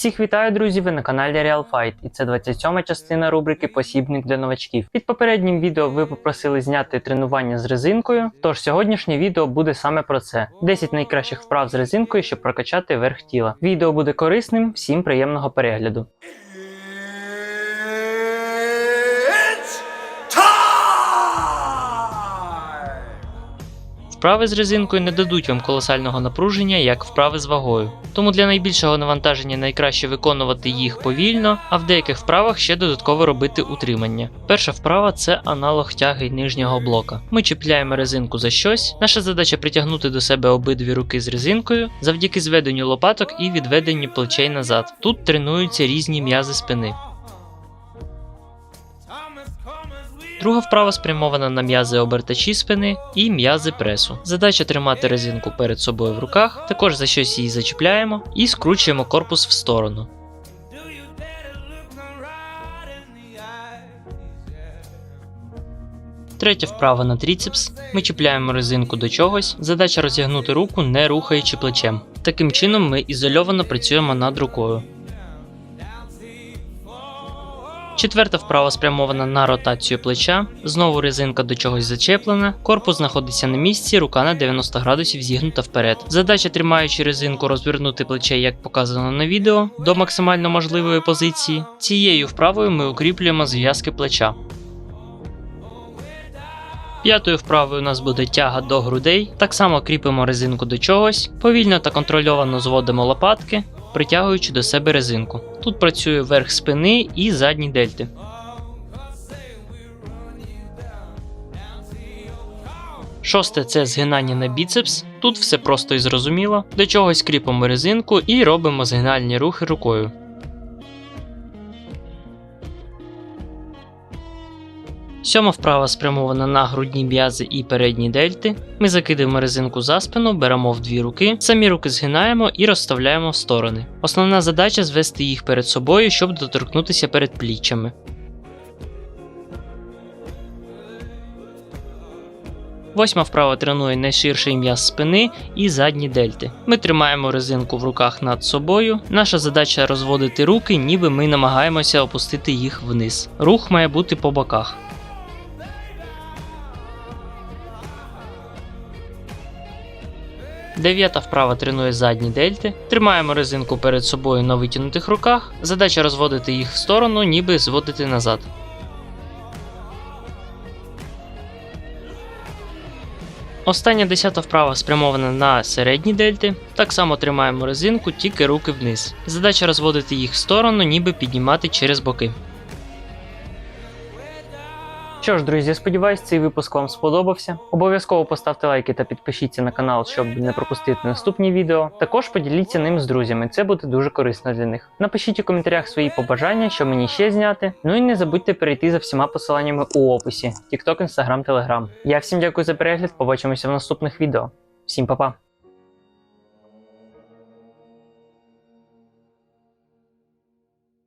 Всіх вітаю, друзі! Ви на каналі Real Fight, і це 27 частина рубрики Посібник для новачків. Під попереднім відео ви попросили зняти тренування з резинкою. Тож сьогоднішнє відео буде саме про це: 10 найкращих вправ з резинкою, щоб прокачати верх тіла. Відео буде корисним, всім приємного перегляду. Вправи з резинкою не дадуть вам колосального напруження, як вправи з вагою. Тому для найбільшого навантаження найкраще виконувати їх повільно, а в деяких вправах ще додатково робити утримання. Перша вправа це аналог тяги нижнього блока. Ми чіпляємо резинку за щось. Наша задача притягнути до себе обидві руки з резинкою завдяки зведенню лопаток і відведенню плечей назад. Тут тренуються різні м'язи спини. Друга вправа спрямована на м'язи обертачі спини і м'язи пресу. Задача тримати резинку перед собою в руках, також за щось її зачіпляємо і скручуємо корпус в сторону. Третя вправа на тріцепс. Ми чіпляємо резинку до чогось. Задача розігнути руку, не рухаючи плечем. Таким чином ми ізольовано працюємо над рукою. Четверта вправа спрямована на ротацію плеча. Знову резинка до чогось зачеплена. Корпус знаходиться на місці, рука на 90 градусів зігнута вперед. Задача, тримаючи резинку, розвернути плече, як показано на відео, до максимально можливої позиції. Цією вправою ми укріплюємо зв'язки плеча. П'ятою вправою у нас буде тяга до грудей. Так само кріпимо резинку до чогось, повільно та контрольовано зводимо лопатки, притягуючи до себе резинку. Тут працює верх спини і задні дельти. Шосте це згинання на біцепс. Тут все просто і зрозуміло. До чогось кріпимо резинку і робимо згинальні рухи рукою. Сьома вправа спрямована на грудні м'язи і передні дельти. Ми закидаємо резинку за спину, беремо в дві руки, самі руки згинаємо і розставляємо в сторони. Основна задача звести їх перед собою, щоб доторкнутися перед пліччями. Восьма вправа тренує найширший м'яз спини і задні дельти. Ми тримаємо резинку в руках над собою. Наша задача розводити руки, ніби ми намагаємося опустити їх вниз. Рух має бути по боках. Дев'ята вправа тренує задні дельти. Тримаємо резинку перед собою на витягнутих руках. Задача розводити їх в сторону, ніби зводити назад. Остання десята вправа спрямована на середні дельти. Так само тримаємо резинку, тільки руки вниз. Задача розводити їх в сторону, ніби піднімати через боки. Що ж, друзі, сподіваюсь, цей випуск вам сподобався. Обов'язково поставте лайки та підпишіться на канал, щоб не пропустити наступні відео. Також поділіться ним з друзями, це буде дуже корисно для них. Напишіть у коментарях свої побажання, що мені ще зняти. Ну і не забудьте перейти за всіма посиланнями у описі: TikTok, Instagram, Telegram. Я всім дякую за перегляд, побачимося в наступних відео. Всім па-па!